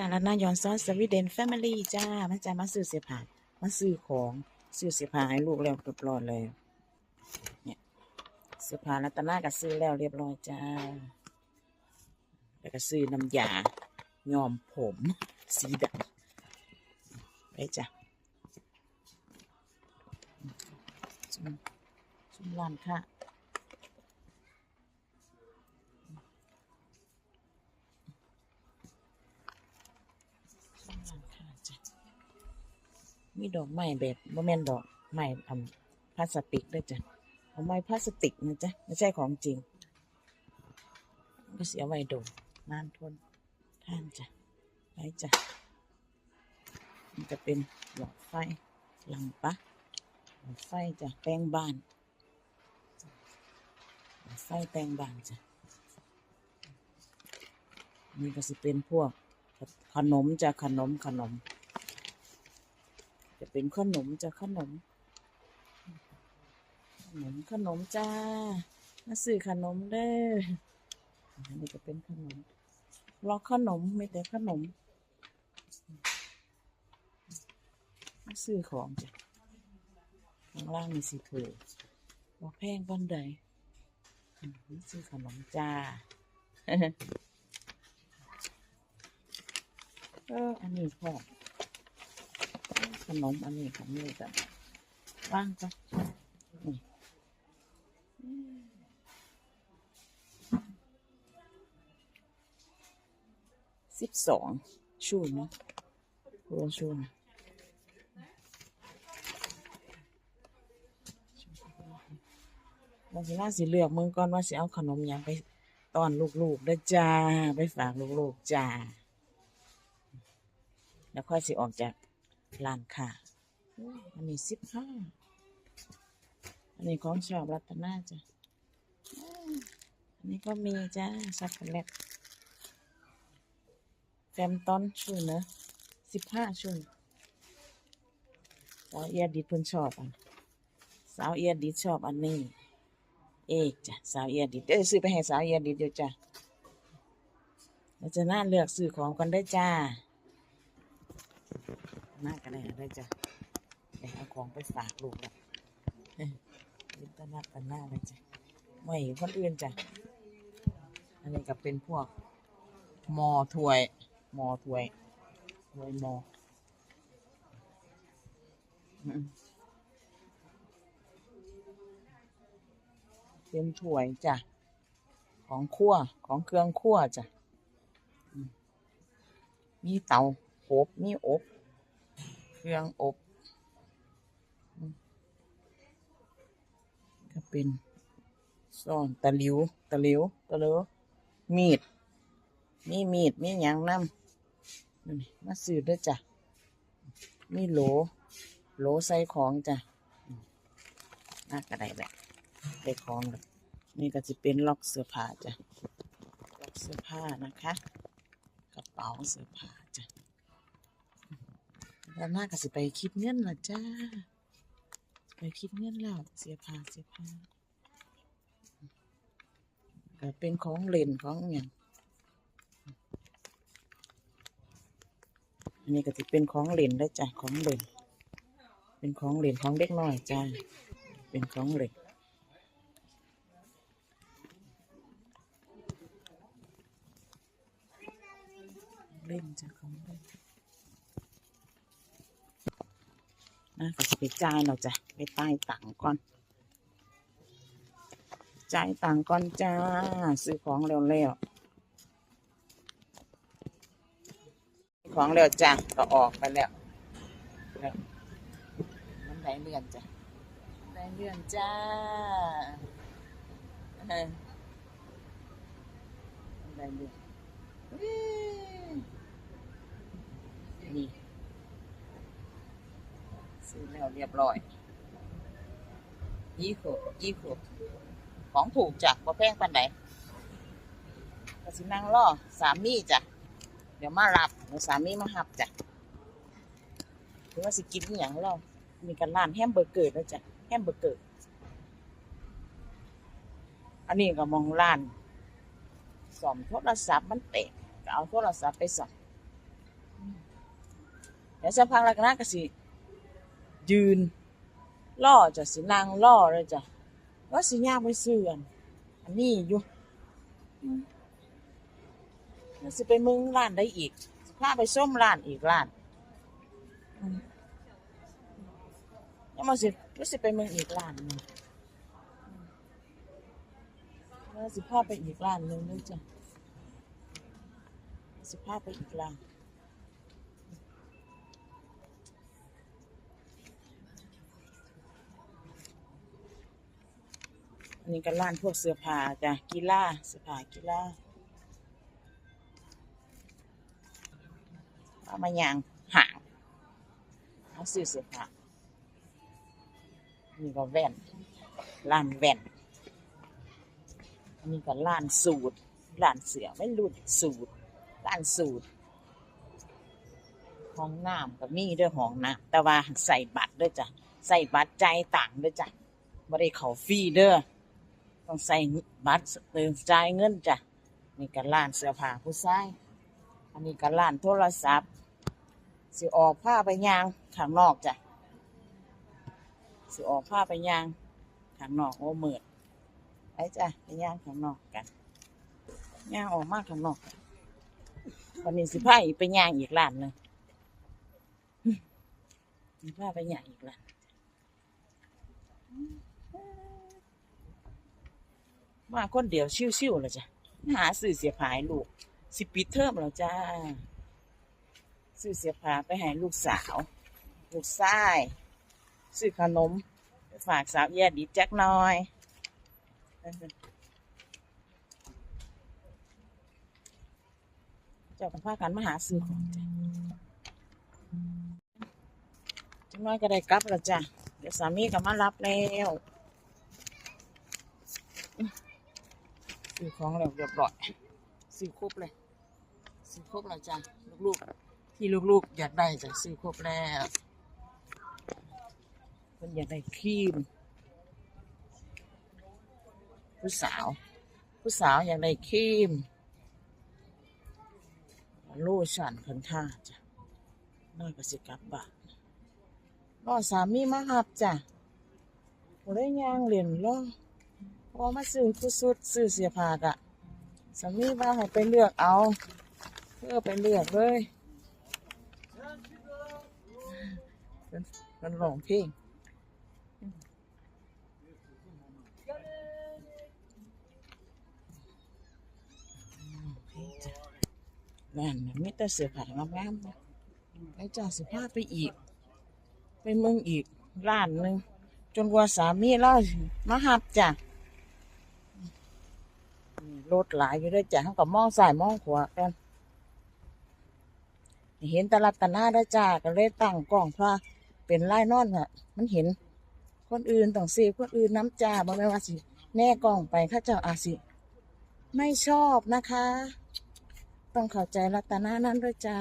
จ้าแล้วนายอนซอสสวีเดนแฟมิลี่จ้ามาจ้ามาซื้อเสียผ้านมาซื้อของซื้อเสียผ้าให้ลูกแล้วเรียบร้อยเลยเนี่ยเสื้อผ้ารัตนาก็ซื้อแล้วเรียบร้อยจ้าแล้วก็ซื้อน้ำยาย้อมผมสีดำไปจ้ะชุมชุมร้านค่ะ ข้างล่างค่ะจ้ะมี ดอกไม้แบบบ่แม่นดอกไม้ทำพลาสติกด้วยจ้ะเอาไม้พลาสติกนะจ๊ะไม่ใช่ของจริง ก็เสียไว้โดนนานทนท่านจ้ะไปจ้ะมันจะเป็นหลอดไฟหลังปะหลอดไฟจ้ะแป้งบ้านหลอดไฟแป้งบ้านจ้ะนี่ก็สิเป็นพวกขนมจะขนมขนม จะเป็นขนมจะขนม ขนมขนมจ้ามาซื้อขนมเด้ออันนี้ก็เป็นขนมรอขนมไม่แต่ขนมมาซื้อของจ้ะข้างล่างมีสีเผือบอกแพงปันใดมาซื้อขนมจ้าเอออันนี้พอ ขนมอันนี้ของนี่จ้ะว่างจ้ะนี่สิบสองชูนะโรชูนะเราสิน่าสิเลือกมึงก่อนว่าสิเอาขนมยังไปต้อนลูกๆเด้จ้า ไปฝากลูกๆจ้า แล้วค่อยสิออกจาก ร้านค่ะ อันนี้สิบห้าอันนี้ของชอบรัตนาจ้ะ อันนี้ก็มีจ้าช็อกโกแลตแฟมตอนชุนเนอะสิบห้าชุนสาวเอียดิดเพิ่นชอบอันสาวเอียดิดชอบอันนี้ เอกจ้ะสาวเอียดิดเดี๋ยวซื้อไปให้สาวเอียดิดเดี๋ยวจ้ะเราจะน่าเลือกซื้อของกันได้จ้า น่ากันได้ได้จ้ะไปเอาของไปฝากลูกล้วลินตนาตันหน้าเลยจ้ะไม่เห็นคนอื่นจ้ะอันนี้ก็เป็นพวกหมอถ้วยหมอถ้วยถ้วยหมออืมเป็นถ้วยจ้ะ ของคั่วของเครื่องคั่วจ้ะมมีเตาอบมีอบ เครื่องอบก็เป็นซ่อนตะหลิว ตะหลิว ตะลิว มีด มีมีด มีหยังน้ำนี่มาซื้อด้วยจ้ะ มีโหล โหลใส่ของจ้ะน่ากระไดแบบได้ของแล้วนี่ก็จะเป็นล็อกเสื้อผ้าจ้ะ ล็อกเสื้อผ้านะคะ กระเป๋าเสื้อผ้าจ้ะ แล้วน่าก็สิไปคิดเงินละจ้า ไปคิดเงินแล้ว เสียผ้าเสียผ้าก็เป็นของเล่นของอย่างอันนี้ก็จะเป็นของเล่นได้วจ้ะของเล่น เป็นของเล่นของเด็กน้อยจ้า เป็นของเล่นเล่นจ้ะของเล่น นะก็จะไปจ่ายเราจะไปใต้ายตังค์ก่อนจ่ายตังค์ก่อนจ้า ซื้อของเร็วๆของเร็วจ้ะก็ออกไปแล้วแล้วมันได้เลื่อนจ้ะได้เลื่อนจ้าได้เลื่อน แล้วเรียบร้อยยี่ขวบยี่ขวบของถูกจ้ะบ่แพงปานใดก็สินั่งรอสามีจ้ะ เดี๋ยวมารับเดี๋ยวสามีมาหับจ้ะหรือว่าสิกินอย่างเรา มีกันร้านแฮมเบอร์เกอร์แล้วจ้ะแฮมเบอร์เกอร์อันนี้ก็มองร้านสอมโทรศัพท์มันเตะก็เอาโทรศัพท์ไปสอมเดี๋ยวสักพักแล้วก็น่าก็สิ ยืนล่อจะสินางล่อเลยจ้ะว่าสิยางไปซื้ออันอันนี้อยู่มแล้วสิไปมึงร้านได้อีกพาไปส้มร้านอีกร้านอืมแล้วมาสิว่าสิไปมึงอีกร้านหนึงแล้วสิพาไปอีกร้านหนึงเลยจ้ะสิพาไปอีกร้าน นนี้ก็ร้านพวกเสื้อผ้าจ้ะกีฬาเสื้อผ้ากีฬาเอามาย่างห่างเอาซื้อเสื้อผ้านี่ก็แว่นร้านแว่นอันนี้ก็ร้านสูตรร้านเสือไม่รุ่นสูตรร้านสูตรห้องน้ำก็มีด้วยห้องน้ำแต่ว่าใส่บัตรด้วยจ้ะใส่บัตรใจต่างด้วยจ้ะไม่ได้เขาฟรีเด้อ ต้องใส่บัตรเติมจ่ายเงินจ้ะนี่ก็ร้านเสื้อผ้าผู้ชายอันนี้ก็ร้านโทรศัพท์ สิออกผ้าไปยางข้างนอกจ้ะสิออกผ้าไปยางข้างนอกโอ้เมิดไอ้จ้ะไปยางข้างนอกกันยางออกมาข้างนอกวันนี้สิพาอีกไปยางอีกร้านหนึ่งสิพาไปยางอีกร้าน มาคนเดียวชิวๆเลยจ้ะหาซื้อเสียผายลูก สิปิดเทอมแล้วจ้าซื้อเสียผาไปให้ลูกสาว ลูกชายซื้อขนมฝากสาวแย่ดีจักน่อยเจ้ากับพากันมาหาซื้อของจ้ะจักหน้อยก็ได้กลับแล้วจ้ะเดี๋ยวสามีก็มารับแล้ว ซื้อของแล้วเรียบร้อยซื้อครบเลยซื้อครบแล้วจ้ะลูกๆ ที่ลูกๆ อยากได้จ้ะซื้อครบแล้วเพิ่นอยากได้ครีม ผู้สาว ผู้สาวอยากได้ครีมโลชั่นคันท่าจ้ะน่าก็สิกลับบ้านรอสามีมาหับจ้ะบ่ได้ย่างเล่นรอ พอมาซื้อผู้สุดซื้อเสียผากะสามีว่าให้ไปเลือกเอาเพื่อไปเลือกเลยเป็นเป็นร้งเพลงนั่นน่ะมีแต่เสือผ้างามๆนะแล้วจ้าสิพาไปอีก ไปเมืองอีกร้านหนึ่งจนกว่าสามีเรามาหับจ้ะ รถหลายอยู่ด้วยจ้ะเขาก็มองสายมองขวากันเห็นตลาดตาหน้าได้จ้าก็เลยตั้งกล้องพราเป็นไล่นอนอะ มันเห็น คนอื่นต้องเสียคนอื่นน้ำจ้าบ่แม่ว่าสิ แน่กล้องไปข้าเจ้าอาสิ ไม่ชอบนะคะ ต้องเข้าใจรัตนานั้นด้วยจ้า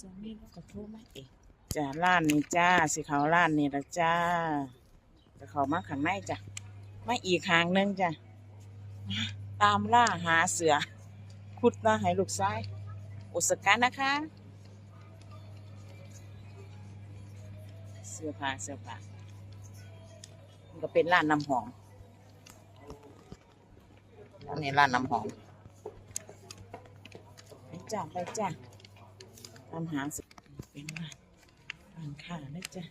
สามีเราก็โทรมาเองจ้าร้านนี้จ้าสิเขาร้านนี้ละจ้าจะเขามาข้างในจ้ะมาอีกทางหนึงจ้ะตามล่าหาเสือ ขุดมาให้ลูกซ้ายอุสกันนะคะ เสื้อผ้าเสื้อผ้าก็เป็นร้านน้ำหอมอันนี้ร้านน้ำหอม จ้าไปจ้าตามหาสิเป็นร้านร้านค้านะจ๊ะ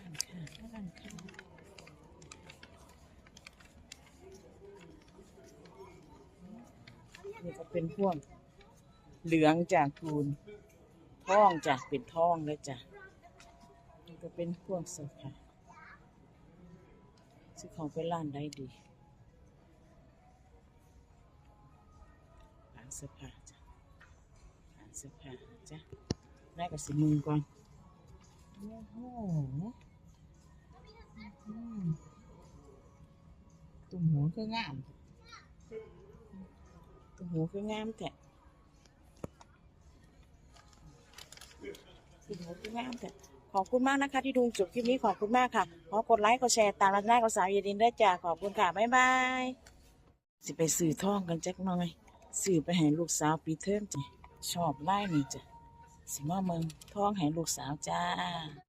ร้านค้าร้านค้านี่ก็เป็นพวกเหลืองจากทูนท่องจ้ะเป็นท่องเลยจ้ะนี่ก็เป็นพวกสื้อผ้าซึ่งเขาไปร้านได้ดีร้านเสื้อผ้าจ้ะ สิบห้าจ้ะแรกกับสีบมือก่อนโอ้โหตุ่มหัวคืองามตุ่มหัวคืองามแต่ตุ่มหัวคืองามแต่ขอบคุณมากนะคะที่ดูจบคลิปนี้ขอบคุณมากค่ะขอกดไลค์กดแชร์ตามรักหน้ากับสาวเยดินได้จ้าขอบคุณค่ะ บ๊ายบาย สิไปสื่อท่องกันจักหน่อย สื่อไปให้ลูกสาวปีเทิมจ้ะ ชอบไล่นี่จ้ะสิมาเมืองท้องแห่งลูกสาวจ้า